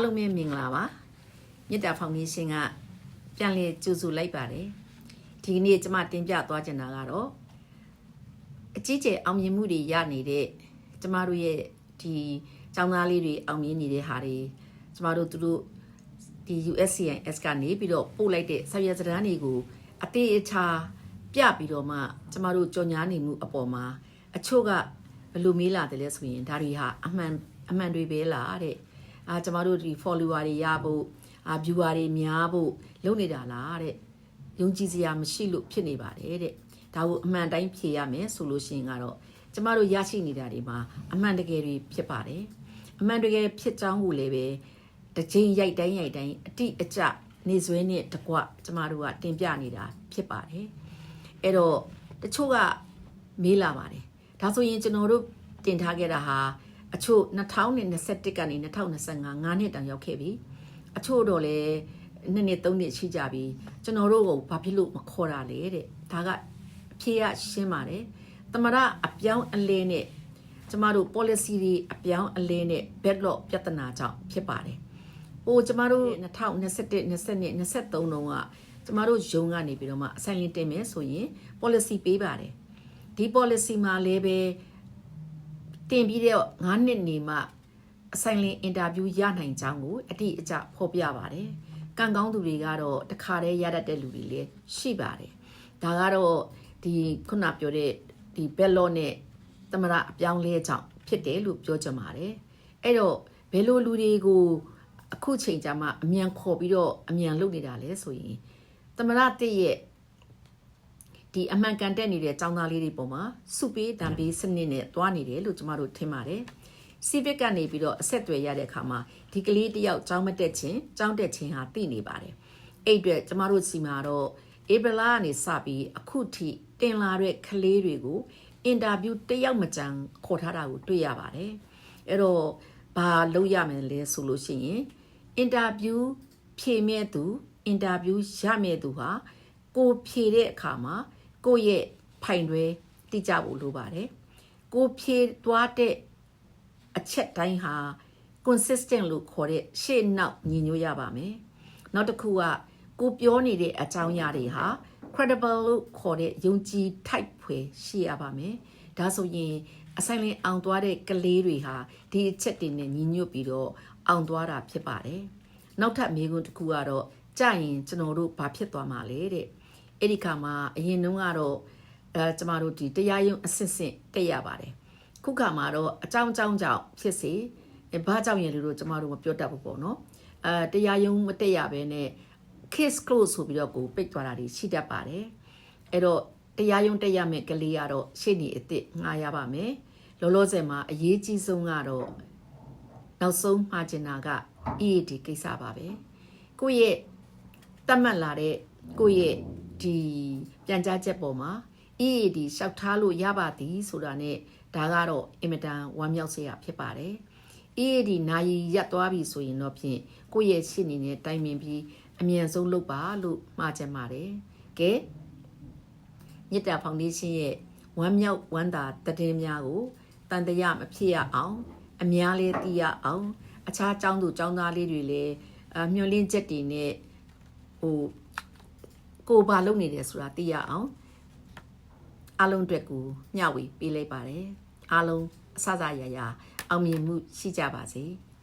အားလုံးပဲမင်္ဂလာပါမြစ်တာဖောင်ဒေးရှင်းကပြန်လည်ကြိုဆိုလိုက်ပါတယ်ဒီကနေ့ကျွန်မတင်ပြသွားချင်တာကတော့အကြီးကျယ်အောင်မြင်မှုတွေရနေတဲ့ကျမတို့ရဲ့ဒီចောင်းသားလေးတွေအောင်မြင်နေတဲ့ဟာတွေကျမတို့သူတို့ဒီ USCIS ကနေပြီးတော့ပို့လိုက်တဲ့ဆက်ရစတန်းတွေကိုအသေးအချာပြပြီးတော့မှကျမတို့ကြော်ညာနေမှုအပေါ်မှာအချို့ကဘယ်လိုမေးလာတယ်လဲဆိုရင်ဒါတွေဟာအမှန်အမှန်တွေပဲလားတဲ့ အာကျမတို့ဒီ follower တွေရဖို့အာ viewer တွေများဖို့လုပ်နေတာလားတဲ့ယုံကြည်စရာမရှိလို့ဖြစ်နေပါတယ်တဲ့ဒါကိုအမှန်တိုင်းဖြေရမယ်ဆိုလို့ရှိရင်ကတော့ကျမတို့ရရှိနေတာတွေမှာအမှန်တကယ်တွေဖြစ်ပါတယ်အမှန်တကယ်ဖြစ်ကြောင်းကိုလည်းပဲတစ်ချိန်ရိုက်တိုင်းရိုက်တိုင်းအတိအကျနေဆွဲနဲ့တကွကျမတို့ကတင်ပြနေတာဖြစ်ပါတယ်အဲ့တော့တချို့ကမေးလာပါတယ်ဒါဆိုရင်ကျွန်တော်တို့တင်ထားခဲ့တာဟာ အချို့2021ကနေ2025 9နှစ်တောင်ရောက်ခဲ့ပြီအချို့တော့လေနှစ်နှစ်သုံးနှစ်ရှိကြပြီကျွန်တော်တို့ကဘာဖြစ်လို့မခေါ်တာလဲတဲ့ဒါကအဖြေရရှင်းပါတယ်တမရအပြောင်းအလဲနဲ့ကျမတို့ policy တွေအပြောင်းအလဲနဲ့ backlog ပြဿနာကြောင့်ဖြစ်ပါတယ်ဟိုကျမတို့2021 22 23တုန်းကကျမတို့ယုံကနေပြီးတော့မှအဆိုင်လင်းတင်မယ်ဆိုရင် policy ပေးပါတယ်ဒီ policy မှာလည်းပဲ တင်ပြီးတော့9နှစ်နေမှအဆိုင်လင်အင်တာဗျူးရနိုင်ကြောင်းကိုအတိအကျဖော်ပြပါတယ်။ကံကောင်းသူတွေကတော့တခါတည်းရတတ်တဲ့လူတွေလည်းရှိပါတယ်။ဒါကတော့ဒီခုနပြောတဲ့ဒီဘက်လော့နဲ့သမရအပြောင်းလဲကြောင့်ဖြစ်တယ်လို့ပြောကြပါတယ်။အဲ့တော့ဘယ်လိုလူတွေကိုအခုချိန်ကြမှာအမြန်ခေါ်ပြီးတော့အမြန်လုပ်နေတာလဲဆိုရင်သမရတစ်ရဲ့ ဒီအမှန်ကန်တက်နေတဲ့ចောင်းသားလေးတွေပုံမှာစုပေးတံပေးစနစ်နဲ့တွားနေတယ်လို့ကျမတို့ထင်ပါတယ်။ civic ကနေပြီးတော့အဆက်အသွယ်ရတဲ့အခါမှာဒီကလေးတယောက်ចောင်းမတက်ခြင်းចောင်းတက်ခြင်းဟာသိနေပါတယ်။အဲ့အတွက်ကျမတို့စီမှာတော့ဧပြီလကနေစပြီးအခုထိတင်လာတဲ့ကလေးတွေကိုအင်တာဗျူးတယောက်မကြံခေါ်ထားတာကိုတွေ့ရပါတယ်။အဲ့တော့ဘာလုပ်ရမလဲဆိုလို့ရှိရင်အင်တာဗျူးဖြေမဲ့သူအင်တာဗျူးရမဲ့သူဟာကိုဖြေတဲ့အခါမှာ ကိုယ့်ရဲ့ဖိုင်တွေတိကျဖို့လိုပါတယ်ကိုဖြေသွားတဲ့အချက်တိုင်းဟာ consistent လို့ခေါ်တဲ့ရှေ့နောက်ညီညွတ်ရပါမယ်နောက်တစ်ခုကကိုပြောနေတဲ့အကြောင်းအရာတွေဟာ credible လို့ခေါ်တဲ့ယုံကြည် type ဖွယ်ရှိရပါမယ်ဒါဆိုရင်အဆိုင်လင်အောင်သွားတဲ့ကလေးတွေဟာဒီအချက်တွေနဲ့ညီညွတ်ပြီးတော့အောင်သွားတာဖြစ်ပါတယ်နောက်ထပ်မေးခွန်းတစ်ခုကတော့ကြာရင်ကျွန်တော်တို့ဘာဖြစ်သွားမှာလဲတဲ့ အဲ့ဒီခါမှာအရင်တုန်းကတော့အဲကျမတို့ဒီတရားရုံးအစစ်စစ်တက်ရပါတယ်ခုခါမှာတော့အကြောင်းကြောင်းကြောင့်ဖြစ်စေဘာကြောင့်ရင်လို့ကျမတို့မပြောတတ်ဘူးပေါ့နော်အဲတရားရုံးမတက်ရဘဲနဲ့ case close ဆိုပြီးတော့ကိုပိတ်သွားတာတွေရှိတတ်ပါတယ်အဲ့တော့တရားရုံးတက်ရမယ့်ကလေးကတော့ရှေ့နေအစ်စ်ငှားရပါမယ်လောလောဆယ်မှာအရေးကြီးဆုံးကတော့နောက်ဆုံးမှာကျင်တာက EAD ကိစ္စပါပဲကိုယ့်ရဲ့တတ်မှတ်လာတဲ့ကိုယ့်ရဲ့ ဒီပြန်ကြားချက်ပေါ်မှာ EAD ရှောက်ထားလို့ရပါသည်ဆိုတာနဲ့ဒါကတော့အင်မတန်ဝမ်းမြောက်စရာဖြစ်ပါတယ်။ EAD နိုင်ရက်သွားပြီဆိုရင်တော့ဖြင့်ကိုယ့်ရဲ့ရှင်းနေတဲ့တိုင်ပင်ပြီးအမြန်ဆုံးလုပ်ပါလို့မှာချင်ပါတယ်။ကဲမြစ်တာဖောင်ဒေးရှင်းရဲ့ဝမ်းမြောက်ဝမ်းသာတည်င်းများကိုတန်တရမဖြစ်ရအောင် အများလေးသိရအောင် အခြားចောင်းသူចောင်းသားလေးတွေလည်းအမျောလင်းချက်တွေနဲ့ဟို ကိုဘာလုပ်နေတယ်ဆိုတာသိရအောင်အားလုံးအတွက်ကိုမျှဝေပေးလိုက်ပါတယ်အားလုံးအဆအဆရရအောင်မြင်မှုရှိကြပါစေ။